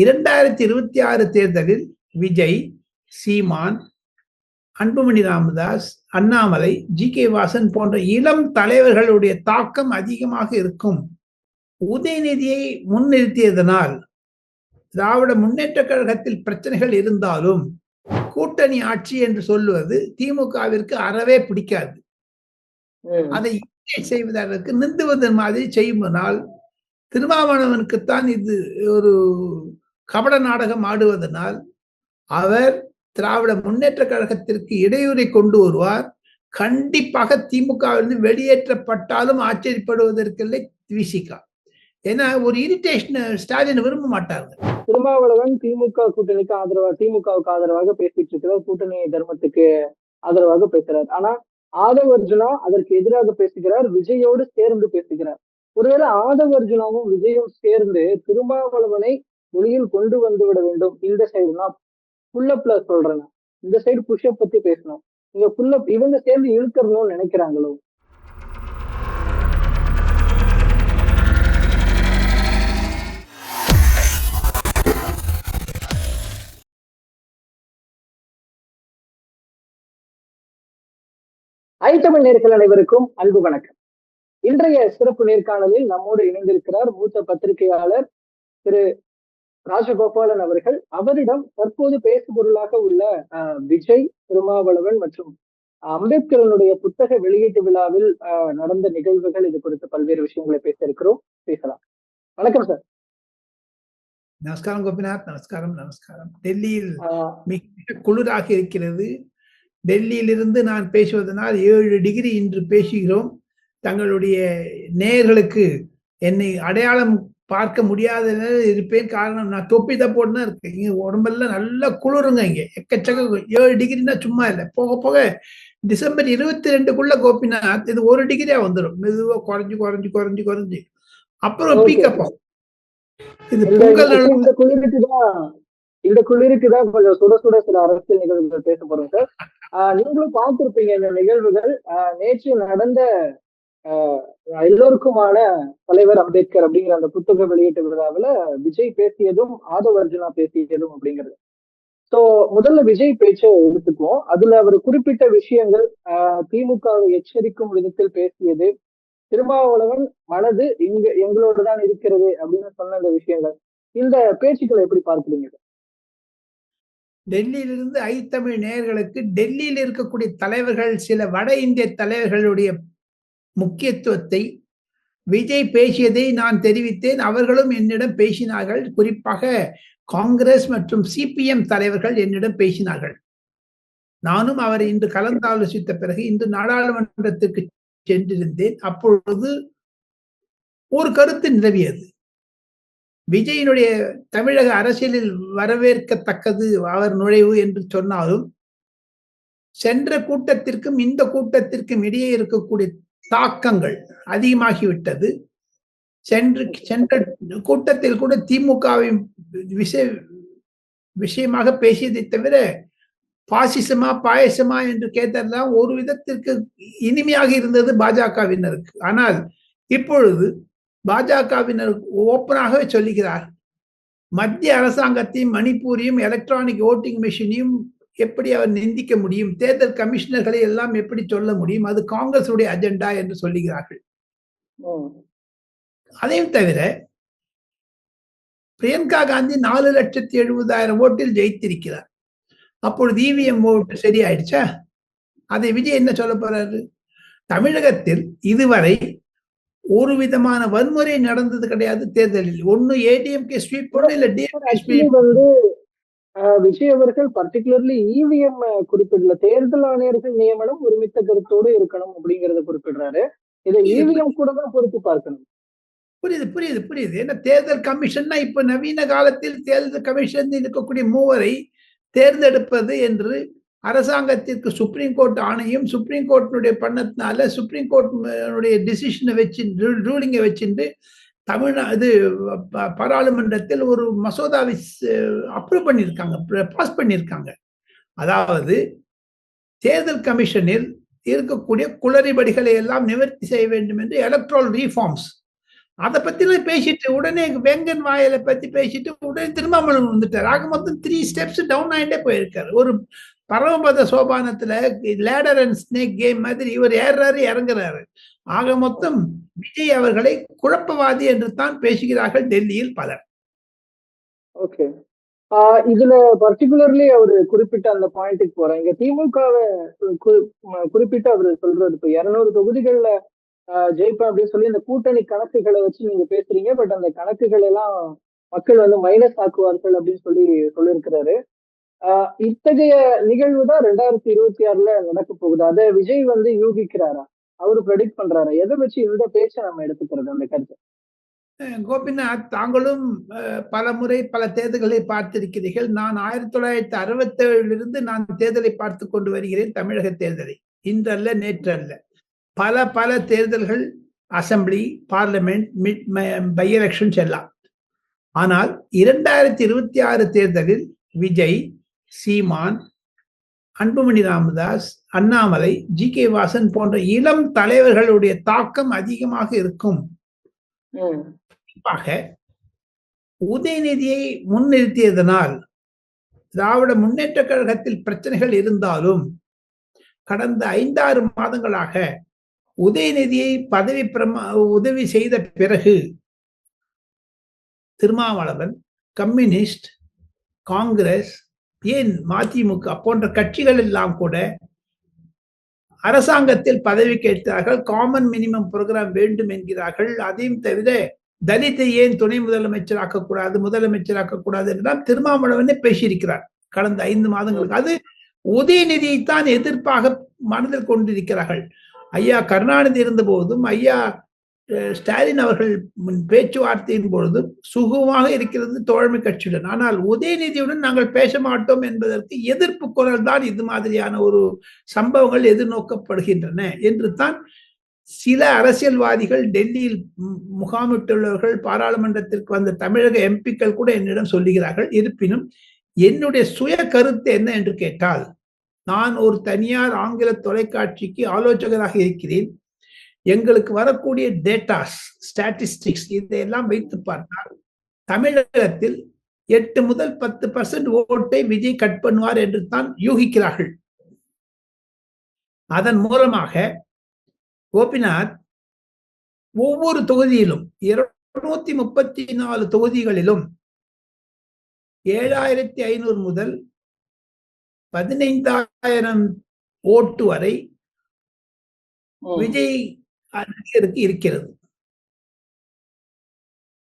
இரண்டாயிரத்தி இருபத்தி ஆறு தேர்தலில் விஜய் சீமான் அன்புமணி ராமதாஸ் அண்ணாமலை ஜி கே வாசன் போன்ற இளம் தலைவர்களுடைய தாக்கம் அதிகமாக இருக்கும். உதயநிதியை முன்னிறுத்தியதனால் திராவிட முன்னேற்ற கழகத்தில் பிரச்சனைகள் இருந்தாலும் கூட்டணி ஆட்சி என்று சொல்லுவது திமுகவிற்கு அறவே பிடிக்காது. அதை செய்வதற்கு நிந்துவதன் மாதிரி செய்யுமானால் திருமாவளவனுக்குத்தான் இது ஒரு கபட நாடகம் ஆடுவதனால் அவர் திராவிட முன்னேற்ற கழகத்திற்கு இடையூறை கொண்டு வருவார். கண்டிப்பாக திமுகவிலிருந்து வெளியேற்றப்பட்டாலும் ஆச்சரியப்படுவதற்கில்லை விசிகா. ஏன்னா ஒரு இரிட்டேஷன் ஸ்டாலின் விரும்ப மாட்டாங்க. திருமாவளவன் திமுக கூட்டணிக்கு ஆதரவா திமுகவுக்கு ஆதரவாக பேசிட்டு இருக்கிறார் கூட்டணி தர்மத்துக்கு ஆதரவாக பேசுறார். ஆனா ஆதவ அர்ஜுனா அதற்கு எதிராக பேசுகிறார் விஜயோடு சேர்ந்து பேசுகிறார். ஒருவேளை ஆதவ அர்ஜுனாவும் விஜயும் சேர்ந்து திருமாவளவனை ஒளியில் கொண்டு வந்து விட வேண்டும். இந்த சைடுனா புல்லப்ல சொல்றேன் இந்த சைடு புஷ்அப் பத்தி பேசணும். இங்க புல்லப் இவங்க சேர்ந்து இழுக்கணும்னு நினைக்கிறாங்களோ? ஐத்தமிழ் நேர்கள் அனைவருக்கும் அன்பு வணக்கம். இன்றைய சிறப்பு நேர்காணலில் நம்மோடு இணைந்திருக்கிறார் மூத்த பத்திரிகையாளர் திரு ராஜகோபாலன் அவர்கள் அவரிடம் தற்போது பேசுபொருளாக உள்ள விஜய் திருமாவளவன் மற்றும் அம்பேத்கரனுடைய புத்தக வெளியீட்டு விழாவில் நடந்த நிகழ்வுகள் இது குறித்து பல்வேறு விஷயங்களை பேச இருக்கிறோம். பேசலாம். வணக்கம் சார். நமஸ்காரம் கோபிநாத். நமஸ்காரம் நமஸ்காரம். டெல்லியில் மிக குளிராக இருக்கிறது. டெல்லியிலிருந்து நான் பேசுவதனால் ஏழு டிகிரி இன்று பேசுகிறோம். தங்களுடைய நேயர்களுக்கு என்னை அடையாளம் பார்க்க முடியாத இருப்பேன் காரணம். நான் தொப்பி தான் போட்டுதான் இருக்கேன். இங்க உடம்பெல்லாம் நல்லா குளிருங்க இங்க. எக்கச்சக்க ஏழு டிகிரினா சும்மா இல்லை. போக போக டிசம்பர் இருபத்தி ரெண்டுக்குள்ள கோபிநாத் இது ஒரு டிகிரியா வந்துடும் மெதுவா குறைஞ்சு குறைஞ்சு குறைஞ்சு குறைஞ்சு. அப்புறம் பீக்கப் இது பொங்கல் இந்த குளிருக்கு தான் இந்த குளிருக்கு தான் கொஞ்சம் சுட சுட சில அரசியல் நிகழ்வுகள் பேச போறோம் சார். நீங்களும் பார்த்திருப்பீங்க இந்த நிகழ்வுகள். நேற்று நடந்த எல்லோருக்குமான தலைவர் அம்பேத்கர் அப்படிங்கிற அந்த புத்தக வெளியீட்டு விழாவில் விஜய் பேசியதும் ஆதவ் அர்ஜுனா பேசியதும் அப்படிங்கிறது. சோ முதல்ல விஜய் பேச்சை எடுத்துக்குவோம். அதுல அவர் குறிப்பிட்ட விஷயங்கள் திமுகவை எச்சரிக்கும் விதத்தில் பேசியது திருமாவளவன் மனது இங்க எங்களோடு தான் இருக்கிறது அப்படின்னு சொன்ன அந்த விஷயங்கள். இந்த பேச்சுக்களை எப்படி பார்க்கிறீங்க? டெல்லியிலிருந்து ஐத்தமிழ் நேயர்களுக்கு டெல்லியில் இருக்கக்கூடிய தலைவர்கள் சில வட இந்திய தலைவர்களுடைய முக்கியத்துவத்தை விஜய் பேசியதை நான் தெரிவித்தேன். அவர்களும் என்னிடம் பேசினார்கள். குறிப்பாக காங்கிரஸ் மற்றும் சிபிஎம் தலைவர்கள் என்னிடம் பேசினார்கள். நானும் அவர் இன்று கலந்தாலோசித்த பிறகு இன்று நாடாளுமன்றத்துக்கு சென்றிருந்தேன். அப்பொழுது ஒரு கருத்து நிலவியது. விஜயினுடைய தமிழக அரசியலில் வரவேற்கத்தக்கது அவர் நுழைவு என்று சொன்னாலும் சென்ற கூட்டத்திற்கும் இந்த கூட்டத்திற்கும் இடையே இருக்கக்கூடிய தாக்கங்கள் அதிகமாகிவிட்டது. சென்று சென்ற கூட்டத்தில் கூட திமுகவை விஷய விஷயமாக பேசியதை தவிர பாசிசமா பாயசமா என்று கேட்டதெல்லாம் ஒரு விதத்திற்கு இனிமையாக இருந்தது பாஜகவினருக்கு. ஆனால் இப்பொழுது பாஜகவினர் ஓப்பனாகவே சொல்லுகிறார் மத்திய அரசாங்கத்தையும் மணிப்பூரையும் எலக்ட்ரானிக் ஓட்டிங் மிஷினையும் எப்படி அவர் நிந்திக்க முடியும்? தேர்தல் கமிஷனர்களை எல்லாம் எப்படி சொல்ல முடியும்? அது காங்கிரசுடைய அஜெண்டா என்று சொல்லுகிறார்கள். அதையும் தவிர பிரியங்கா காந்தி நாலு லட்சத்தி எழுபதாயிரம் ஓட்டில் ஜெயித்திருக்கிறார். அப்பொழுது இவிஎம் ஓட்டு சரியாயிடுச்சா? அதை விஜய் என்ன சொல்ல போறாரு? தமிழகத்தில் இதுவரை ஒரு விதமான வன்முறை நடந்தது கிடையாது தேர்தலில். ஒண்ணு ஏடிஎம்கே ஸ்வீப் பண்ண இல்ல டிஎம்கே வந்து விஜய் அவர்கள் பர்டிகுலர்லி இவிஎம் குறிப்பிடல. தேர்தல் ஆணையர்கள் நியமனம் ஒருமித்த கருத்தோடு இருக்கணும் அப்படிங்கறத குறிப்பிடுறாரு. இதை இவிஎம் கூட தான் பொறுத்து பார்க்கணும். புரியுது புரியுது புரியுது. ஏன்னா தேர்தல் கமிஷன்னா இப்ப நவீன காலத்தில் தேர்தல் கமிஷன் இருக்கக்கூடிய மூவரை தேர்ந்தெடுப்பது என்று அரசாங்கத்திற்கு சுப்ரீம் கோர்ட் ஆணையம் சுப்ரீம் கோர்ட்டினுடைய பண்ணத்தினால சுப்ரீம் கோர்ட்டினுடைய டிசிஷனை வச்சு ரூலிங்கை வச்சுட்டு தமிழ்நா இது பாராளுமன்றத்தில் ஒரு மசோதாவை அப்ரூவ் பண்ணியிருக்காங்க பாஸ் பண்ணியிருக்காங்க. அதாவது தேர்தல் கமிஷனில் இருக்கக்கூடிய குளறுபடிகளை எல்லாம் நிவர்த்தி செய்ய வேண்டும் என்று எலக்ட்ரல் ரீஃபார்ம்ஸ் அதை பற்றிலாம் பேசிட்டு உடனே வெங்கன் வாயிலை பற்றி பேசிட்டு உடனே திருமாவளவன் வந்துட்டார். ஆக மொத்தம் த்ரீ ஸ்டெப்ஸ் டவுன் ஆயிட்டே போயிருக்காரு. ஒரு பரமபத சோபானத்துல லேடர் அண்ட் ஸ்னேக் கேம் மாதிரி இவர் ஏறாரு இறங்குறாரு. ஆக மொத்தம் விஜய் அவர்களை குழப்பவாதி என்று தான் பேசுகிறார்கள் டெல்லியில் பலர். ஓகே. இதுல பர்டிகுலர்லி அவர் குறிப்பிட்ட அந்த பாயிண்ட்டுக்கு போறேன் இங்க திமுகவை குறிப்பிட்டு அவர் சொல்றது இப்ப இருநூறு தொகுதிகள்ல ஜெயிப்பேன் அப்படின்னு சொல்லி இந்த கூட்டணி கணக்குகளை வச்சு நீங்க பேசுறீங்க. பட் அந்த கணக்குகள் எல்லாம் மக்கள் வந்து மைனஸ் ஆக்குவார்கள் அப்படின்னு சொல்லி சொல்லியிருக்கிறாரு. இத்தகைய நிகழ்வு தான் ரெண்டாயிரத்தி இருபத்தி ஆறுல நடக்க போகுது. அதை விஜய் வந்து யூகிக்கிறாரா? அவரு ப்ரெடிக்ட் பண்றாரா? எதை வச்சு இந்த பேச்சை நம்ம எடுத்துக்கிறது அந்த கருத்தை? கோபிநாத் தாங்களும் பல முறை பல தேர்தல்களை பார்த்திருக்கிறீர்கள். நான் ஆயிரத்தி தொள்ளாயிரத்தி அறுபத்தி ஏழிலிருந்து நான் தேர்தலை பார்த்து கொண்டு வருகிறேன் தமிழக தேர்தலை. இன்றல்ல நேற்று அல்ல பல பல தேர்தல்கள் assembly parliament mid by elections எல்லாம். ஆனால் இரண்டாயிரத்தி இருபத்தி ஆறு தேர்தலில் விஜய் சீமான் அன்புமணி ராமதாஸ் அண்ணாமலை ஜி கே வாசன் போன்ற இளம் தலைவர்களுடைய தாக்கம் அதிகமாக இருக்கும். குறிப்பாக உதயநிதியை முன்னிறுத்தியதனால் திராவிட முன்னேற்ற கழகத்தில் பிரச்சனைகள் இருந்தாலும் கடந்த ஐந்தாறு மாதங்களாக உதயநிதியை பதவி பிரமா உதவி செய்த பிறகு திருமாவளவன் கம்யூனிஸ்ட் காங்கிரஸ் ஏன் மதிமுக போன்ற கட்சிகள் எல்லாம் கூட அரசாங்கத்தில் பதவி கேட்டார்கள் காமன் மினிமம் புரோகிராம் வேண்டும் என்கிறார்கள். அதையும் தவிர தலித்தை ஏன் துணை முதலமைச்சராக்க கூடாது முதலமைச்சராக்க கூடாது என்றால் திருமாவளவனே பேசியிருக்கிறார் கடந்த ஐந்து மாதங்களுக்கு. அது உதயநிதியைத்தான் எதிர்ப்பாக மனதில் கொண்டிருக்கிறார்கள். ஐயா கருணாநிதி இருந்த போதும் ஐயா ஸ்டாலின் அவர்கள் பேச்சுவார்த்தையின் பொழுது சுகமாக இருக்கிறது தோழமை கட்சியுடன். ஆனால் உதயநிதியுடன் நாங்கள் பேச மாட்டோம் என்பதற்கு எதிர்ப்பு குரல் தான் இது மாதிரியான ஒரு சம்பவங்கள் எதிர்நோக்கப்படுகின்றன என்று தான் சில அரசியல்வாதிகள் டெல்லியில் முகாமிட்டுள்ளவர்கள் பாராளுமன்றத்திற்கு வந்த தமிழக எம்பிக்கள் கூட என்னிடம் சொல்லுகிறார்கள். இருப்பினும் என்னுடைய சுய கருத்து என்ன என்று கேட்டால் நான் ஒரு தனியார் ஆங்கில தொலைக்காட்சிக்கு ஆலோசகராக இருக்கிறேன். எங்களுக்கு வரக்கூடிய டேட்டாஸ் ஸ்டாட்டிஸ்டிக்ஸ் இதையெல்லாம் வைத்து பார்த்தால் தமிழகத்தில் எட்டு முதல் பத்து பர்சன்ட் ஓட்டை விஜய் கட் பண்ணுவார் என்று தான் யூகிக்கிறார்கள். அதன் மூலமாக கோபிநாத் ஒவ்வொரு தொகுதியிலும் இருநூத்தி முப்பத்தி நாலு தொகுதிகளிலும் ஏழாயிரத்தி ஐநூறு முதல் பதினைந்தாயிரம் ஓட்டு வரை விஜய் நடிகருக்கு இருக்கிறது.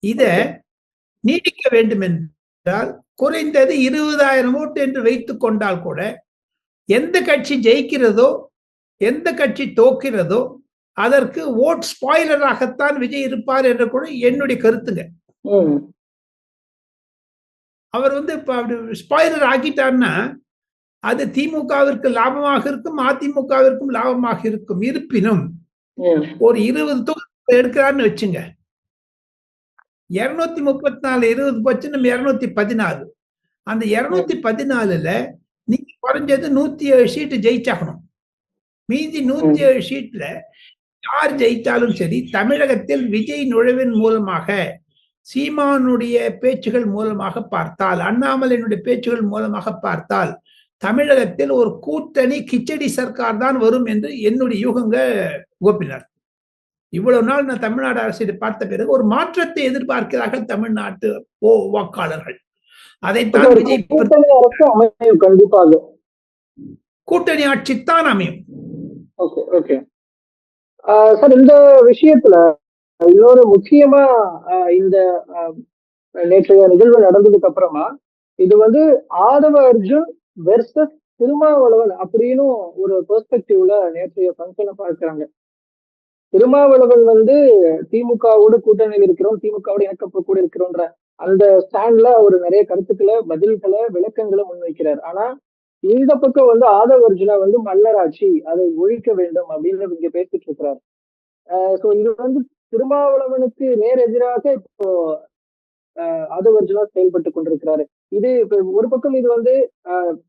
இத நீடிக்க வேண்டும் என்றால் குறைந்தது இருபதாயிரம் ஓட்டு என்று வைத்துக் கொண்டால் கூட எந்த கட்சி ஜெயிக்கிறதோ எந்த கட்சி தோக்கிறதோ அதற்கு ஓட் ஸ்பாயிலராகத்தான் விஜய் இருப்பார் என்ற கூட என்னுடைய கருத்துங்க. அவர் வந்து இப்ப அப்படி ஸ்பாயிலர் ஆக்கிட்டார்னா அது திமுகவிற்கு லாபமாக இருக்கும் அதிமுகவிற்கும் லாபமாக இருக்கும். இருப்பினும் ஒரு இருபது தொகுதி எடுக்கிறான்னு வச்சுங்க. இருநூத்தி முப்பத்தி நாலு இருபது போச்சு நம்ம இருநூத்தி பதினாலு அந்த இருநூத்தி பதினாலுல நீங்க குறைஞ்சது நூத்தி ஏழு சீட்டு ஜெயிச்சாகணும். மீதி நூத்தி ஏழு சீட்ல யார் ஜெயித்தாலும் சரி தமிழகத்தில் விஜய் நுழைவின் மூலமாக சீமானுடைய பேச்சுகள் மூலமாக பார்த்தால் அண்ணாமலையினுடைய பேச்சுகள் மூலமாக பார்த்தால் தமிழகத்தில் ஒரு கூட்டணி கிச்சடி சர்க்கார் தான் வரும் என்று என்னுடைய யூகங்க கோபினார் இவ்வளவு நாள் நான் தமிழ்நாடு அரசியலை பார்த்த பிறகு ஒரு மாற்றத்தை எதிர்பார்க்கிறார்கள் தமிழ்நாட்டு வாக்காளர்கள். அதைத்தான் விஜய் கண்டிப்பாக. கூட்டணி ஆட்சி தான் அமையும். ஓகே சார் இந்த விஷயத்துல இன்னொரு முக்கியமா இந்த நேற்றைய நிகழ்வு நடந்ததுக்கு அப்புறமா இது வந்து ஆதவ அர்ஜுன் வெர்சஸ் திருமாவளவன் அப்படின்னு ஒரு பெர்ஸ்பெக்டிவ்ல நேற்றைய ஃபங்க்ஷனை பார்க்கிறாங்க. திருமாவளவன் வந்து திமுகவோட கூட்டணியில் இருக்கிறோம் திமுகவோட இணக்கப்ப கூட இருக்கிறோன்ற அந்த ஸ்டாண்ட்ல அவர் நிறைய கருத்துக்களை பதில்களை விளக்கங்களை முன்வைக்கிறார். ஆனா இந்த பக்கம் வந்து ஆதவ அர்ஜுனா வந்து மல்லராட்சி அதை ஒழிக்க வேண்டும் அப்படின்னு இங்க பேசிட்டு இருக்கிறார். சோ இது வந்து திருமாவளவனுக்கு நேர் எதிராக இப்போ ஆதவ அர்ஜுனா செயல்பட்டு கொண்டிருக்கிறாரு. இது இப்ப ஒரு பக்கம் இது வந்து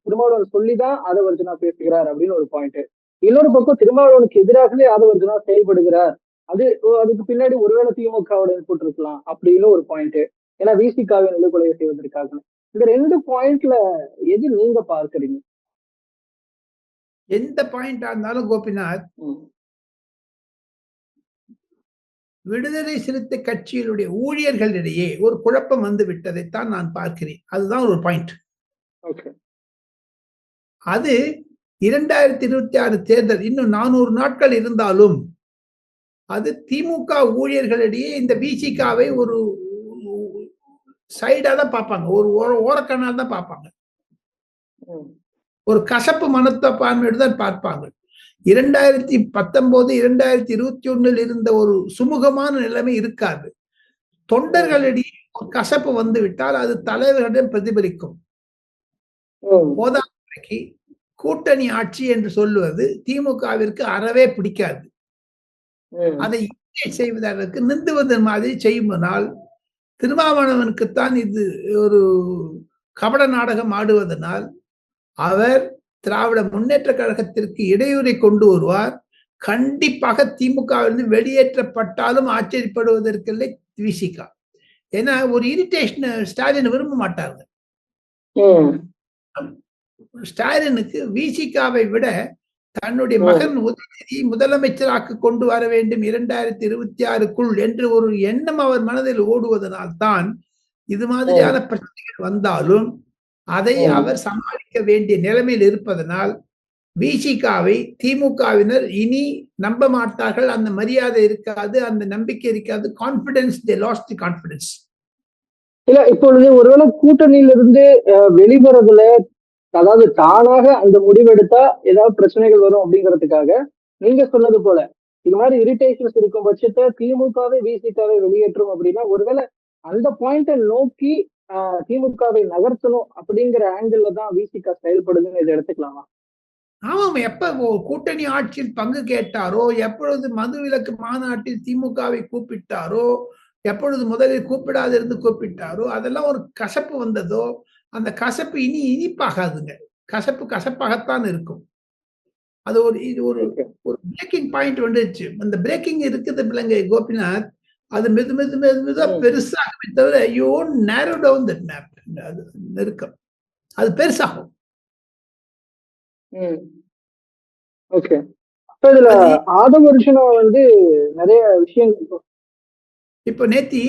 திருமாவளவன் சொல்லிதான் ஆதவ அர்ஜுனா பேசுகிறார் அப்படின்னு ஒரு பாயிண்ட் இன்னொரு பக்கம் திருமாவளவனுக்கு எதிராகவே ஆதவ அர்ஜுனா செயல்படுகிறார். அது அதுக்கு பின்னாடி ஒருவேளை திமுகவோட இன்புட் இருக்கலாம் அப்படின்னு ஒரு பாயிண்ட் ஏன்னா விசிகாவை நிலைக்குலைய செய்வதற்காக. இந்த ரெண்டு பாயிண்ட்ல எது நீங்க பார்க்கறீங்க? எந்த பாயிண்டா இருந்தாலும் கோபிநாத் விடுதலை சிறுத்தை கட்சியினுடைய ஊழியர்களிடையே ஒரு குழப்பம் வந்து விட்டதைத்தான் நான் பார்க்கிறேன். அதுதான் ஒரு பாயிண்ட் ஓகே அது இரண்டாயிரத்தி இருபத்தி ஆறு தேர்தல் இன்னும் நானூறு நாட்கள் இருந்தாலும் அது திமுக ஊழியர்களிடையே இந்த விசிகாவை ஒரு சைடா தான் பார்ப்பாங்க. ஒரு ஓர- ஓரக்கண்ணால் தான் பார்ப்பாங்க. ஒரு கசப்பு மனத்தப்பான்மையோடு தான் பார்ப்பாங்க. இரண்டாயிரத்தி பத்தொன்பது இரண்டாயிரத்தி இருபத்தி ஒண்ணில் இருந்த ஒரு சுமூகமான நிலைமை இருக்காது. தொண்டர்களிடையே ஒரு கசப்பு வந்து விட்டால் அது தலைவர்களிடம் பிரதிபலிக்கும். போதாமைக்கு கூட்டணி ஆட்சி என்று சொல்லுவது திமுகவிற்கு அறவே பிடிக்காது. அதை செய்வதற்கு நிந்துவதன் மாதிரி செய்யுமானால் திருமாவளவனுக்குத்தான் இது ஒரு கபட நாடகம் ஆடுவதனால் அவர் திராவிட முன்னேற்ற கழகத்திற்கு இடையூறை கொண்டு வருவார். கண்டிப்பாக திமுகவிலிருந்து வெளியேற்றப்பட்டாலும் ஆச்சரியப்படுவதற்கில்லை விசிகா. ஏன்னா ஒரு இரிட்டேஷன் ஸ்டாலின் விரும்ப மாட்டாங்க. ஸ்டாலினுக்கு விசிகாவை விட தன்னுடைய. மகன் உதயநிதி முதலமைச்சராக்க கொண்டு வர வேண்டும் இரண்டாயிரத்தி இருபத்தி ஆறுக்குள் என்று ஒரு எண்ணம் அவர் மனதில் ஓடுவதனால் தான் இது மாதிரியான பிரச்சனைகள் வந்தாலும் அதை. அவர் சமாளிக்க வேண்டிய நிலைமையில் இருப்பதனால் விசிகாவை திமுகவினர் இனி நம்ப மாட்டார்கள் அந்த மரியாதை இருக்காது அந்த நம்பிக்கை இருக்காது confidence they lost the confidence இல்ல இப்பொழுது ஒருவேளை கூட்டணியிலிருந்து வெளிவரதுல அதாவது தானாக அந்த முடிவெடுத்தா ஏதாவது பிரச்சனைகள் வரும் அப்படிங்கிறதுக்காக நீங்க சொன்னது போல இது மாதிரி இரிட்டேஷன்ஸ் இருக்கும் பட்சத்தை திமுகவை விசிகாவை வெளியேற்றும் அப்படின்னா ஒருவேளை அந்த பாயிண்டை நோக்கி திமுகவை நகர்த்தணும் அப்படிங்கிற ஆங்கிள் தான் விசிகா செயல்படுதுன்னு இதை எடுத்துக்கலாமா? ஆமாம் எப்ப கூட்டணி ஆட்சியில் பங்கு கேட்டாரோ எப்பொழுது மதுவிலக்கு மாநாட்டில் திமுகவை கூப்பிட்டாரோ எப்பொழுது முதலில் கூப்பிடாதிருந்து கூப்பிட்டாரோ அதெல்லாம் ஒரு கசப்பு வந்ததோ அந்த கசப்பு இனி இனிப்பாகாதுங்க கசப்பு கசப்பாகத்தான் இருக்கும். அது ஒரு இது ஒரு ஒரு பிரேக்கிங் பாயிண்ட் வந்துருச்சு. அந்த பிரேக்கிங் இருக்குது பிள்ளைங்க கோபிநாத். அது மெது மெது மெது மெதுவா. பெருசாகவே தவிர யூ நேரோ டவுன் தட் மேப் அது நெருக்கம். அது பெருசாகும். ஓகே. அப்ப இதுல ஆதவர்ஷனா வந்து நிறைய விஷயங்கள் இப்போ நேத்தி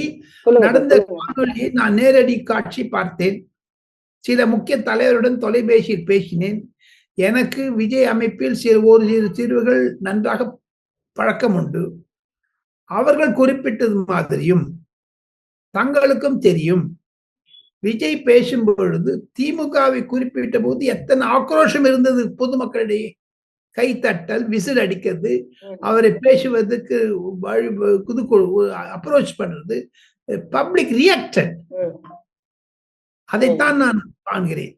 நடந்த. காணொளியை நான் நேரடி காட்சி பார்த்தேன். சில முக்கிய தலைவருடன் தொலைபேசியில் பேசினேன். எனக்கு விஜய் அமைப்பில் சில ஒரு சிறு தீர்வுகள் நன்றாக பழக்கம் உண்டு அவர்கள் குறிப்பிட்டது மாதிரியும் தங்களுக்கும் தெரியும். விஜய் பேசும் பொழுது திமுகவை குறிப்பிட்ட போது எத்தனை ஆக்ரோஷம் இருந்தது பொதுமக்களிடையே. கைத்தட்டல் விசில் அடிக்கிறது அவரை பேசுவதற்கு வழி குது அப்ரோச் பண்றது பப்ளிக் ரியாக்டட் அதைத்தான் நான் காண்கிறேன்.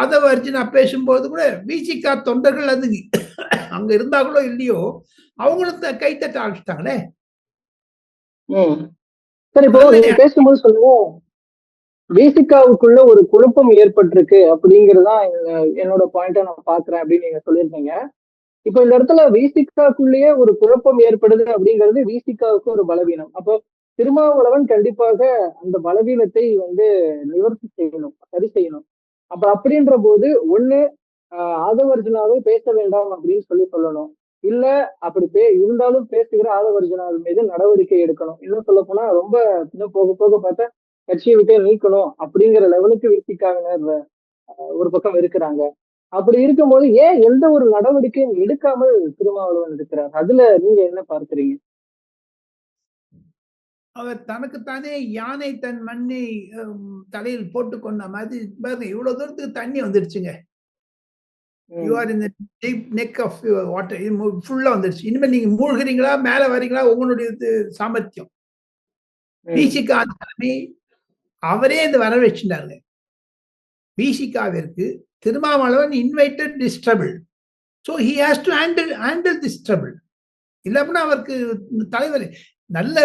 ஆதவ அர்ஜுனா பேசும்போது கூட விசிகா தொண்டர்கள் அது அங்க இருந்தாங்களோ இல்லையோ அவங்களும் கைத்தட்ட ஆரம்பிச்சிட்டாங்களே. சரி இப்போ பேசும்போது சொல்லுங்க. பேசிக்காவுக்குள்ள ஒரு குழப்பம் ஏற்பட்டிருக்கு அப்படிங்கறதுதான் எங்க- என்னோட பாயிண்டா நான் பாக்குறேன் அப்படின்னு நீங்க சொல்லியிருந்தீங்க. இப்போ இந்த இடத்துல விசிகாக்குள்ளேயே ஒரு குழப்பம் ஏற்படுது அப்படிங்கிறது விசிகாவுக்கு ஒரு பலவீனம். அப்போ திருமாவளவன் கண்டிப்பாக அந்த பலவீனத்தை வந்து நிவர்த்தி செய்யணும் சரி செய்யணும். அப்ப அப்படின்ற போது ஒண்ணு ஆஹ் ஆதவர்ஜுனாவை பேச வேண்டாம் அப்படின்னு சொல்லி சொல்லணும். இல்ல அப்படி பே இருந்தாலும் பேசுகிற ஆதவர்ஜுனாவின் மீது நடவடிக்கை எடுக்கணும். இன்னும் சொல்ல போனா ரொம்ப இன்னும் போக போக பார்த்தா கட்சியை விட்டே நீக்கணும் அப்படிங்கிற லெவலுக்கு வீட்டிக்காங்கன்னு ஆஹ் ஒரு பக்கம் இருக்கிறாங்க. அப்படி இருக்கும்போது ஏன் எந்த ஒரு நடவடிக்கையும் எடுக்காமல் திருமாவளவன் இருக்கிறார்? அதுல நீங்க என்ன பார்க்கறீங்க? அவர் தனக்குத்தானே யானை தன் மண்ணை தலையில் போட்டு கொண்ட மாதிரி பாருங்க இவ்வளவு தூரத்துக்கு தண்ணி வந்துடுச்சுங்க. ம். You are in deep neck of water ஃபுல்லா வந்துடுச்சு. இனிமேல் நீங்க மூழ்கிறீங்களா மேல வரீங்களா உங்களுடைய சாமர்த்தியம். விசிகா தலைமை அவரே இந்த வர வச்சுட்டாருங்க விசிகாவிற்கு Thirumavalavan invited this trouble so he has to handle handle this trouble இல்லைன்னா அவருக்கு தலைவர் நல்ல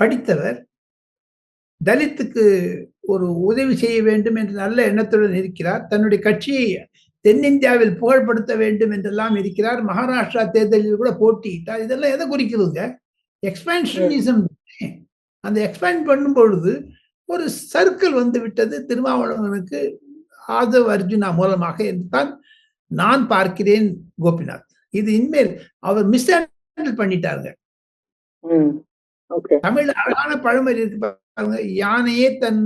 படித்தவர் தலித்துக்கு ஒரு உதவி செய்ய வேண்டும் என்று நல்ல எண்ணத்துடன் இருக்கிறார். தன்னுடைய கட்சியை தென்னிந்தியாவில் புகழ்படுத்த வேண்டும் என்றெல்லாம் இருக்கிறார். மகாராஷ்டிரா தேர்தலில் கூட போட்டியிட்டார். இதெல்லாம் எதை குறிக்குதுங்க? எக்ஸ்பேன்ஷனிசம் அந்த எக்ஸ்பேண்ட் பண்ணும் பொழுது ஒரு சர்க்கிள் வந்து விட்டது. திருமாவளவனுக்கு ஆதவ் அர்ஜுனா மூலமாக என்றுதான் நான் பார்க்கிறேன் கோபிநாத். இது இனிமேல் அவர் மிஸ் பண்ணிட்டாருங்க. தமிழ் அழகான பழமொழி இருக்கு பாருங்க. யானையே தன்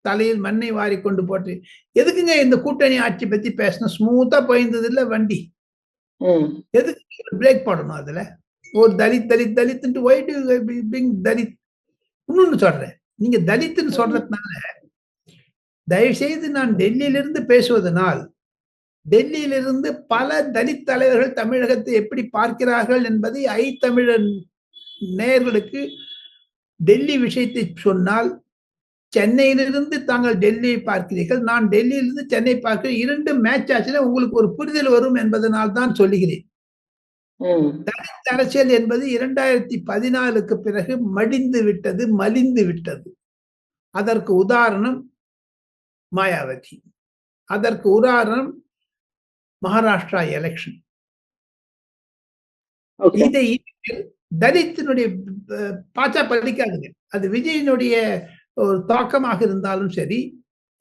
தலையில் மண்ணை வாரி கொண்டு போட்டு எதுக்குங்க இந்த கூட்டணி ஆட்சி பத்தி பேசணும் ஸ்மூத்தா போயிருந்தது இல்ல வண்டி. எதுக்கு பிரேக் போடணும் அதுல? ஒரு தலித் தலித் தலித் ஒயிட் தலித்? இன்னொன்னு சொல்றேன். நீங்க தலித்துன்னு சொல்றதுனால தயவு செய்து நான் டெல்லியிலிருந்து பேசுவதனால் டெல்லியிலிருந்து பல தலித் தலைவர்கள் தமிழகத்தை எப்படி பார்க்கிறார்கள் என்பதை ஐ தமிழன் நேயர்களுக்கு டெல்லி விஷயத்தை சொன்னால் சென்னையிலிருந்து தாங்கள் டெல்லியை பார்க்கிறீர்கள். நான் டெல்லியிலிருந்து சென்னை பார்க்கிறேன். இரண்டு மேட்ச் ஆச்சுன்னா உங்களுக்கு ஒரு புரிதல் வரும் என்பதனால் தான் சொல்லுகிறேன். தலித் அரசியல் என்பது இரண்டாயிரத்தி பதினாலுக்கு பிறகு மடிந்து விட்டது மலிந்து விட்டது. அதற்கு உதாரணம் மாயாவதி. அதற்கு உதாரணம் மகாராஷ்டிரா எலெக்ஷன் இதை தலித்தினுடைய பாச்சா படிக்காதுங்க அது விஜயனுடைய ஒரு தாக்கமாக இருந்தாலும் சரி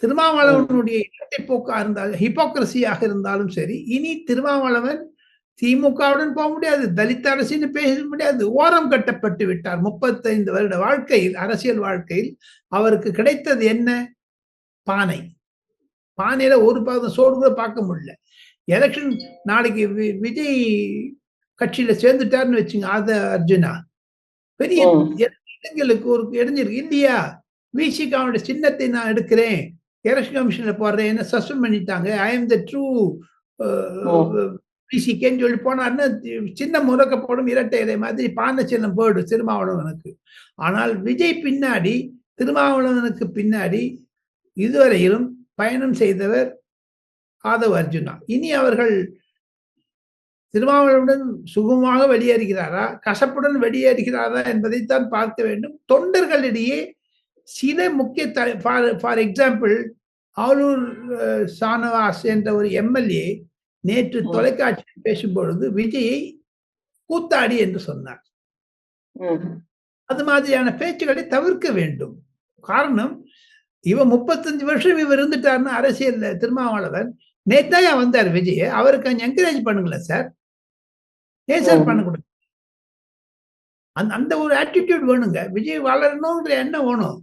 திருமாவளவனுடைய இரட்டை போக்காக இருந்தாலும் ஹிப்போக்ரஸியாக இருந்தாலும் சரி இனி திருமாவளவன் திமுகவுடன் போக முடியாது தலித் அரசின்னு பேச முடியாது. ஓரம் கட்டப்பட்டு விட்டார் முப்பத்தைந்து வருட வாழ்க்கையில் அரசியல் வாழ்க்கையில். அவருக்கு கிடைத்தது என்ன? பானை. பானையில ஒரு பாதம் சோடு கூட பார்க்க முடியல. எலெக்ஷன் நாளைக்கு விஜய் கட்சியில சேர்ந்துட்டாருன்னு வச்சுங்க ஆத அர்ஜுனா. பெரிய இடங்களுக்கு ஒரு இடைஞ்சிருக்கு இல்லையா விசிகாவுடைய சின்னத்தை நான் எடுக்கிறேன். எலெக்ஷன் கமிஷன்ல போடுறேன். என்ன சஸ்பெண்ட் பண்ணிட்டாங்க. ஐ எம் த ட்ரூ பிசிகேன்னு சொல்லி போனார்னா சின்ன முறக்கப்படும் இரட்டை இலை மாதிரி பானை சின்னம் போயிடும் திருமாவளவனுக்கு. ஆனால் விஜய் பின்னாடி திருமாவளவனுக்கு பின்னாடி இதுவரையிலும் பயணம் செய்தவர் ஆதவ் அர்ஜுனா. இனி அவர்கள் திருமாவளவுடன் சுகமாக வெளியேறுகிறாரா? கசப்புடன் வெளியேறுகிறாரா என்பதைத்தான் பார்க்க வேண்டும். தொண்டர்களிடையே சில முக்கிய ஃபார் எக்ஸாம்பிள் ஆலூர் சானவாஸ் என்ற ஒரு எம்எல்ஏ நேற்று தொலைக்காட்சியில் பேசும்பொழுது விஜயை கூத்தாடி என்று சொன்னார். அது மாதிரியான பேச்சுக்களை தவிர்க்க வேண்டும். காரணம் இவன் முப்பத்தஞ்சு வருஷம் இவர் இருந்துட்டாருன்னு அரசியல்ல திருமாவளவன் நேத்தாயா வந்தார் விஜய். அவருக்கு என்கரேஜ் பண்ணுங்களேன் சார் ஏன் சார் பண்ணக்கூடாது அந்த அந்த ஒரு ஆட்டிடியூட் வேணுங்க. விஜய் வளரணுங்கிற எண்ணம் வேணும்.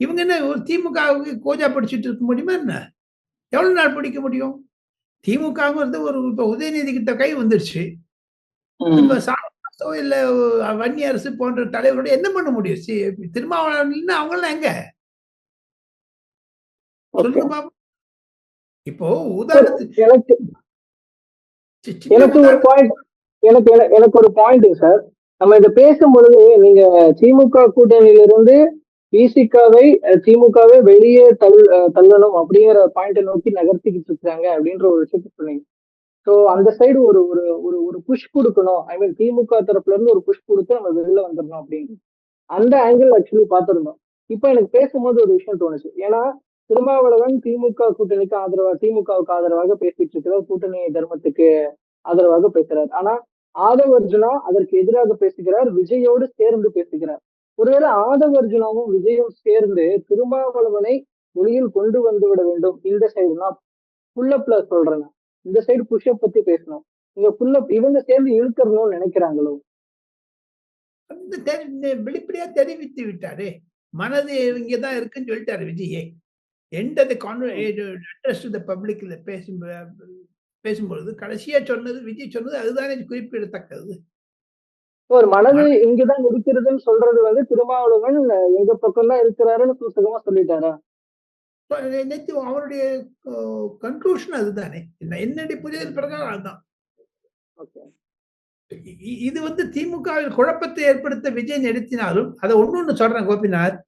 இவங்க என்ன ஒரு திமுகவுக்கு கோஜா படிச்சுட்டு இருக்க முடியுமா என்ன? எவ்வளவு நாள் பிடிக்க முடியும்? திமுகங்கிறது ஒரு இப்ப உதயநிதி கிட்ட கை வந்துருச்சு. இப்ப சாரோ இல்ல வன்னி அரசு போன்ற தலைவரோட என்ன பண்ண முடியும்? திருமாவளவன் அவங்களாம் எங்க? சொல்லுங்க பாப்போம் இப்போ உதாரணத்துக்கு எனக்கு ஒரு பாயிண்ட் எனக்கு எனக்கு ஒரு பாயிண்ட் சார் நம்ம இதை பேசும்பொழுது நீங்க திமுக கூட்டணியிலிருந்து பிசிகாவை திமுகவை வெளியே தள் தள்ளணும் அப்படிங்கிற பாயிண்டை நோக்கி நகர்த்திக்கிட்டு இருக்காங்க அப்படின்ற ஒரு விஷயத்த சொன்னீங்க. ஸோ அந்த சைடு ஒரு ஒரு ஒரு ஒரு புஷ் கொடுக்கணும். ஐ மீன் திமுக தரப்புல இருந்து ஒரு புஷ் கொடுத்து நம்ம வெளில வந்துடணும் அப்படின்னு அந்த ஆங்கிள் ஆக்சுவலி பார்த்துருந்தோம். இப்போ எனக்கு பேசும்போது ஒரு விஷயம் தோணுச்சு. ஏன்னா திருமாவளவன் திமுக கூட்டணிக்கு ஆதரவா திமுகவுக்கு ஆதரவாக பேசிட்டு இருக்கிறார். கூட்டணி தர்மத்துக்கு ஆதரவாக பேசுறாரு. ஆனா ஆதவ் அர்ஜுனா அதற்கு எதிராக பேசுகிறார் விஜயோடு சேர்ந்து பேசுகிறார். ஒருவேளை ஆதவ் அர்ஜுனாவும் விஜயும் சேர்ந்து திருமாவளவனை வெளியில் கொண்டு வந்து விட வேண்டும். இந்த சைடு நான் புல்லப்ல சொல்றேன். இந்த சைடு புஷ்அப் பத்தி பேசணும். இங்க புல்லப் இவங்க சேர்ந்து இழுக்கறணும்னு நினைக்கிறாங்களோ? வெளிப்படையா தெரிவித்து விட்டாரே. மனது இங்கதான் இருக்குன்னு சொல்லிட்டாரு விஜயே and the address to the பப்ளிக்ல பேசும் பேசும்பொழுது கடைசியா சொன்னது விஜய் சொன்னது அதுதானே குறிப்பிடத்தக்கது. ஒரு மனது இங்கதான் இருக்கிறதுன்னு சொல்றது வந்து திருமாவளவன் எங்க பக்கம் தான் இருக்கிறாருன்னு சூசகமா சொல்லிட்டாரா? நேற்று அவருடைய கன்க்ளூஷன் அதுதானே. என்னுடைய புரிதல் பிரகாரம் அதுதான். இது வந்து திமுகவில் குழப்பத்தை ஏற்படுத்த விஜய் நடத்தினாலும் அதை ஒண்ணு சொல்றேன் கோபிநாத்.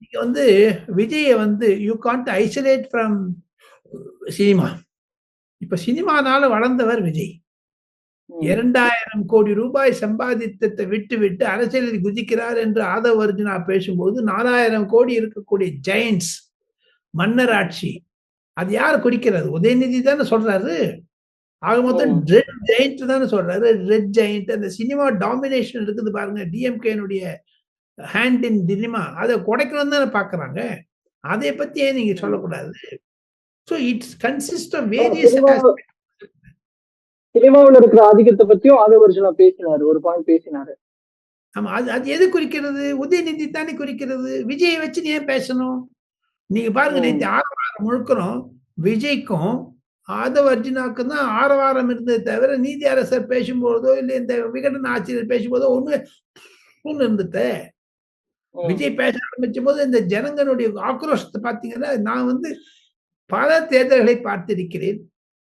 நீங்க வந்து விஜய வந்து you can't isolate from cinema. இப்ப சினிமானால வளர்ந்தவர் விஜய். இரண்டாயிரம் கோடி ரூபாய் சம்பாதித்ததை விட்டு விட்டு அரசியலில் குதிக்கிறார் என்று ஆதவ அர்ஜுனா பேசும்போது நாலாயிரம் கோடி இருக்கக்கூடிய ஜெயண்ட்ஸ் மன்னர் ஆட்சி அது யார் குறிக்கிறது உதயநிதி தானே சொல்றாரு. ஆக மொத்தம் ரெட் ஜெயிண்ட் தானே சொல்றாரு. ரெட் ஜெயிண்ட் அந்த சினிமா டாமினேஷன் இருக்குது பாருங்க. டிஎம்கேனுடைய ஹேண்ட் இன் சினிமா அதை குடைக்கணும் தானே பாக்குறாங்க அதை பத்தி ஏன் நீங்க சொல்லக்கூடாது. So it's consist of various சினிமாவில் இருக்கிற ஆதிக்கத்தை பத்தியும் ஆதவர்ஜுனா பேசினாரு ஒரு பாயிண்ட் பேசினாரு. ஆமா அது அது எது குறிக்கிறது? உதயநிதி தானே குறிக்கிறது? விஜயை வச்சு நீ ஏன் பேசணும்? நீங்க பாருங்க நேற்று ஆரவாரம் முழுக்கிறோம் விஜய்க்கும் ஆதவ அர்ஜுனாவுக்கும் தான் ஆரவாரம் இருந்தது தவிர நீதி அரசர் பேசும்போதோ இல்லை இந்த விகடன் ஆட்சியர் பேசும்போதோ ஒண்ணு ஒண்ணு இருந்தது. விஜய் பேச ஆரம்பிச்ச போது இந்த ஜனங்களுடைய ஆக்ரோஷத்தை பார்த்தீங்கன்னா நான் வந்து பல தேர்தல்களை பார்த்திருக்கிறேன்.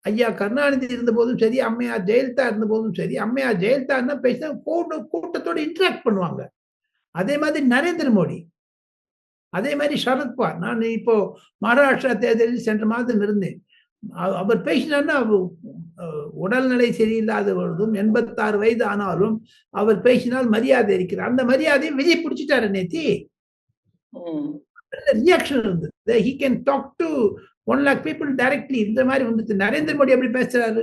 ஐயா கருணாநிதி இருந்த போதும் சரி அம்மையார் ஜெயலலிதா இருந்த போதும் சரி அம்மையார் ஜெயலலிதா பேசினா கூட்ட கூட்டத்தோடு இன்ட்ராக்ட் பண்ணுவாங்க. அதே மாதிரி நரேந்திர மோடி. அதே மாதிரி சரத்பவார் நான் இப்போ மகாராஷ்டிரா தேர்தலில் சென்ற மாதம் இருந்தேன். அவர் பேசினார்னா உடல்நிலை சரியில்லாத பொழுதும் எண்பத்தாறு வயது ஆனாலும் அவர் பேசினால் மரியாதை இருக்கிறார் அந்த மரியாதையை விஜய் பிடிச்சிட்டாரு நேத்தி. ரியாக்ஷன் இருந்தது. He can talk to one lakh people directly இந்த மாதிரி வந்துட்டு நரேந்திர மோடி எப்படி பேசுறாரு?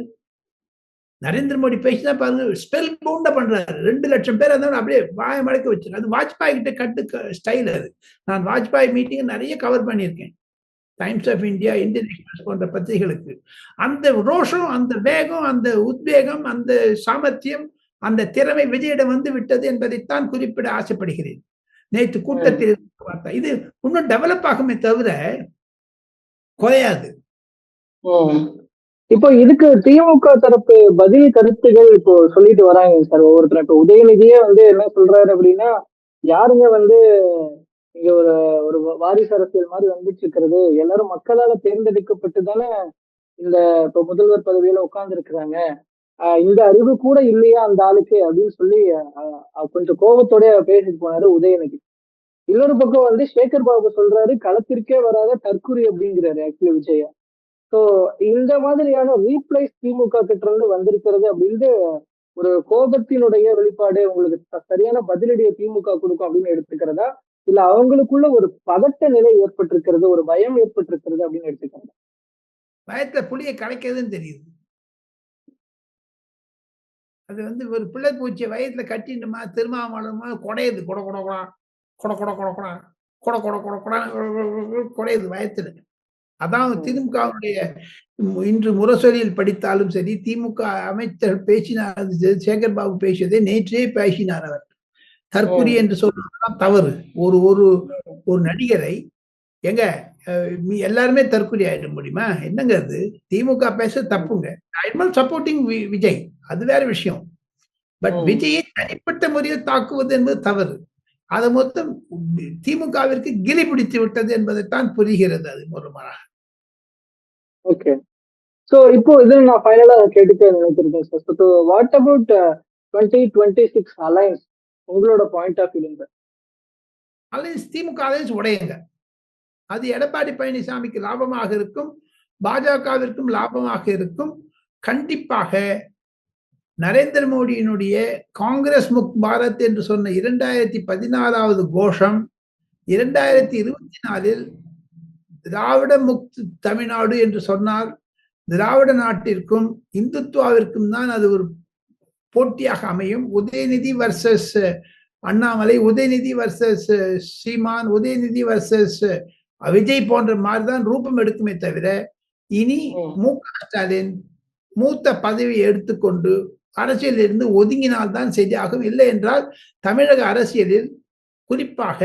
நரேந்திர மோடி பேசினா பாருங்க ஸ்பெல் பவுண்ட பண்றாரு. ரெண்டு லட்சம் பேர் இருந்தாலும் அப்படியே வாய மடக்க வச்சிரு அது வாஜ்பாய் கிட்ட கட்டு ஸ்டைல் அது. நான் வாஜ்பாய் மீட்டிங் நிறைய கவர் பண்ணியிருக்கேன். Times of India Indian Express போன்ற பத்திரிகைகளுக்கு. அந்த ரோஷம் அந்த வேகம் அந்த உத்வேகம் அந்த சாமர்த்தியம் அந்த திறமை விஜயிடம் வந்து விட்டது என்பதைத்தான் குறிப்பிட ஆசைப்படுகிறேன். நேற்று கூட்டத்தில் இது இன்னும் டெவலப் ஆகுமே தவிர குறையாது. இப்போ இதுக்கு திமுக தரப்பு பதில் கருத்துகள் இப்போ சொல்லிட்டு வராங்க சார் ஒவ்வொருத்தர் இப்போ உதயநிதியே வந்து என்ன சொல்றாரு அப்படின்னா யாருங்க வந்து இங்க ஒரு ஒரு வாரிசு அரசியல் மாதிரி வந்துட்டு இருக்கிறது? எல்லாரும் மக்களால தேர்ந்தெடுக்கப்பட்டு தானே இந்த இப்ப முதல்வர் பதவியில உட்கார்ந்து இருக்கிறாங்க இந்த அறிவு கூட இல்லையா அந்த ஆளுக்கு அப்படின்னு சொல்லி கொஞ்சம் கோபத்தோட பேசிட்டு போனாரு உதயநிதி. இன்னொரு பக்கம் வந்து சேகர் பாபு சொல்றாரு களத்திற்கே வராத தற்குறி அப்படிங்கிறாரு ஆக்சுவலி விஜயா. ஸோ இந்த மாதிரியான ரீப்ளைஸ் திமுக கிட்ட இருந்து வந்திருக்கிறது அப்படின்னு ஒரு கோபத்தினுடைய வெளிப்பாடு உங்களுக்கு சரியான பதிலடியை திமுக கொடுக்கும் அப்படின்னு எடுத்துக்கிறதா? இல்ல அவங்களுக்குள்ள ஒரு பதட்ட நிலை ஏற்பட்டிருக்கிறது ஒரு பயம் ஏற்பட்டிருக்கிறது அப்படின்னு எடுத்துக்கிறதா? பயத்துல புளிய கலைக்கிறதுன்னு தெரியுது. அது வந்து ஒரு பிள்ளை பூச்சியை வயத்துல கட்டிட்டுமா திருமாவளமா குடையுது குட குட கொடா. கொட கொட கொட கொடா கொட கொட கொட கொடா குடையுது வயத்துல. அதான் திமுகவுடைய இன்று முரசொலியில் படித்தாலும் சரி திமுக அமைச்சர் பேசினார் சேகர் பாபு பேசியதை நேற்றே பேசினார் அவர். தற்குறி என்று சொல்றதுதான் தவறு. ஒரு ஒரு ஒரு நடிகரை எங்க எல்லாருமே தற்குறி ஆயிட முடியுமா? என்னங்க அது? திமுக பேச தப்புங்க. சப்போர்ட்டிங் விஜய். அது வேற விஷயம். பட் விஜயை தனிப்பட்ட முறையில் தாக்குவது என்பது தவறு. அது மொத்தம் திமுகவிற்கு கிளி பிடித்து விட்டது என்பதைத்தான் புரிகிறது அது மூலமாக. ஓகே. சோ இப்போ இது நான் ஃபைனலா கேட்டுக்க நினைச்சிருக்கேன் sir so what about twenty twenty six alliance உங்களோட பாயிண்ட் ஆஃப் வியூங்க அலைன்ஸ் திமுக அலைன்ஸ் உடையுங்க. அது எடப்பாடி பழனிசாமிக்கு லாபமாக இருக்கும் பாஜகவிற்கும் லாபமாக இருக்கும். கண்டிப்பாக நரேந்திர மோடியினுடைய காங்கிரஸ் முக் பாரத் என்று சொன்ன இரண்டாயிரத்தி பதினாலாவது கோஷம் இரண்டாயிரத்தி இருபத்தி நாலில் திராவிட முக்து தமிழ்நாடு என்று சொன்னால் திராவிட நாட்டிற்கும் இந்துத்துவாவிற்கும் தான் அது ஒரு போட்டியாக அமையும். Udhayanidhi versus Annamalai Udhayanidhi versus Seeman Udhayanidhi versus Vijay போன்ற மாதிரிதான் ரூபம் எடுக்குமே தவிர இனி மு க ஸ்டாலின் மூத்த பதவியை எடுத்துக்கொண்டு அரசியலில் இருந்து ஒதுங்கினால்தான் சரியாகும். இல்லை என்றால் தமிழக அரசியலில் குறிப்பாக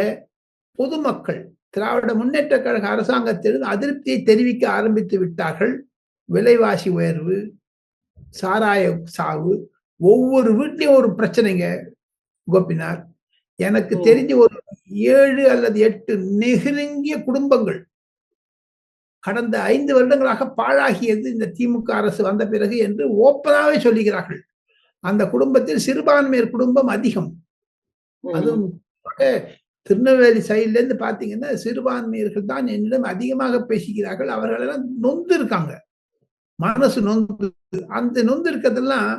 பொதுமக்கள் திராவிட முன்னேற்ற கழக அரசாங்கத்திலிருந்து அதிருப்தியை தெரிவிக்க ஆரம்பித்து விட்டார்கள். விலைவாசி உயர்வு சாராய சாவு ஒவ்வொரு வீட்லயும் ஒரு பிரச்சனைங்க கோபினார் எனக்கு தெரிஞ்ச ஒரு ஏழு அல்லது எட்டு நெருங்கிய குடும்பங்கள் கடந்த ஐந்து வருடங்களாக பாழாகியது இந்த திமுக அரசு வந்த பிறகு என்று ஓப்பனாவே சொல்லுகிறார்கள். அந்த குடும்பத்தில் சிறுபான்மையர் குடும்பம் அதிகம். அதுவும் திருநெல்வேலி சைட்ல இருந்து பாத்தீங்கன்னா சிறுபான்மையர்கள் தான் என்னிடம் அதிகமாக பேசுகிறார்கள். அவர்களெல்லாம் நொந்து இருக்காங்க. மனசு நொந்து. அந்த நொந்து இருக்கிறதெல்லாம்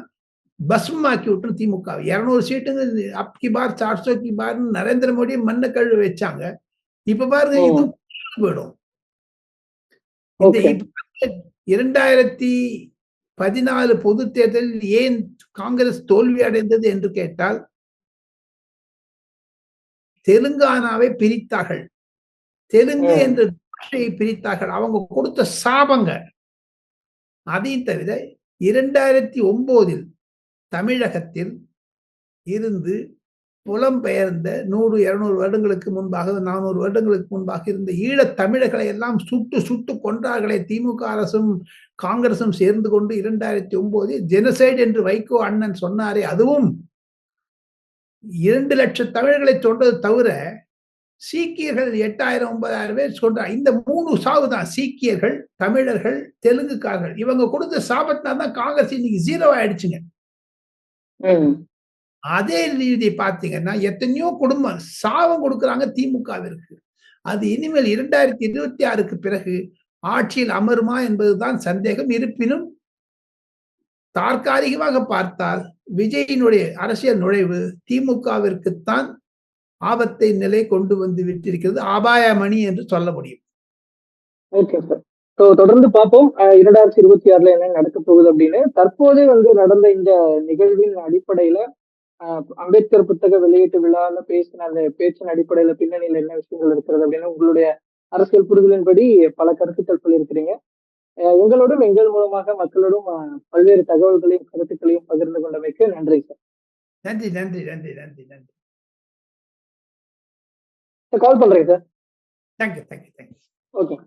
பஸ்மாக்கி விட்டுரும் திமுக. இருநூறு சீட்டுங்க அப்கி பார் சார்சோ கி பார் நரேந்திர மோடி மண்ணை கழுவு வச்சாங்க. இப்ப பாருங்க இது போயிடும். இந்த இரண்டாயிரத்தி பதினாலு பொது தேர்தலில் ஏன் காங்கிரஸ் தோல்வி அடைந்தது என்று கேட்டால் தெலுங்கானாவை பிரித்தார்கள். தெலுங்கு. என்ற பாஷையை பிரித்தார்கள். அவங்க கொடுத்த சாபங்க. அதையும் தவிர இரண்டாயிரத்தி ஒன்பதில் தமிழகத்தில் இருந்து புலம்பெயர்ந்த நூறு இருநூறு வருடங்களுக்கு முன்பாக நானூறு வருடங்களுக்கு முன்பாக இருந்த ஈழத் தமிழர்களை எல்லாம் சுட்டு சுட்டு கொன்றார்களே. திமுக அரசும் காங்கிரசும் சேர்ந்து கொண்டு இரண்டாயிரத்தி ஒன்பதில் ஜெனசைட் என்று வைகோ அண்ணன் சொன்னாரே. அதுவும் இரண்டு லட்சம் தமிழர்களை சொல்றது தவிர சீக்கியர்கள் எட்டாயிரம் ஒன்பதாயிரம் பேர் சொல்றாங்க இந்த மூணு சாவு தான். சீக்கியர்கள் தமிழர்கள் தெலுங்குக்காரர்கள். இவங்க கொடுத்த சாபத்தினா தான் காங்கிரஸ் இன்னைக்கு ஜீரோ ஆயிடுச்சுங்க. அதே ரீதி பார்த்தீங்கன்னா எத்தனையோ குடும்பம் சாபம் கொடுக்குறாங்க திமுகவிற்கு. அது இனிமேல் இரண்டாயிரத்தி இருபத்தி ஆறுக்கு பிறகு ஆட்சியில் அமருமா என்பதுதான் சந்தேகம். இருப்பினும் தற்காலிகமாக பார்த்தால் விஜயினுடைய அரசியல் நுழைவு திமுகவிற்குத்தான் ஆபத்தை நிலை கொண்டு வந்து விட்டிருக்கிறது. அபாயமணி என்று சொல்ல முடியும். Okay sir. ஸோ தொடர்ந்து பார்ப்போம். இரண்டாயிரத்தி இருபத்தி ஆறுல என்ன நடக்க போகுது அப்படின்னு. தற்போதே வந்து நடந்த இந்த நிகழ்வின் அடிப்படையில அம்பேத்கர் புத்தக வெளியீட்டு விழால பேசின அந்த பேச்சின் அடிப்படையில பின்னணியில என்ன விஷயங்கள் இருக்கிறது அப்படின்னு உங்களுடைய அரசியல் புரிதலின்படி பல கருத்துக்கள் சொல்லியிருக்கிறீங்க. அஹ், எங்களோடும் எங்கள் மூலமாக மக்களோடும் பல்வேறு தகவல்களையும் கருத்துக்களையும் பகிர்ந்து கொண்டமைக்கு நன்றி சார். நன்றி நன்றி நன்றி நன்றி நன்றி. கால் பண்றேன் sir. Thank you thank you thank you. Okay.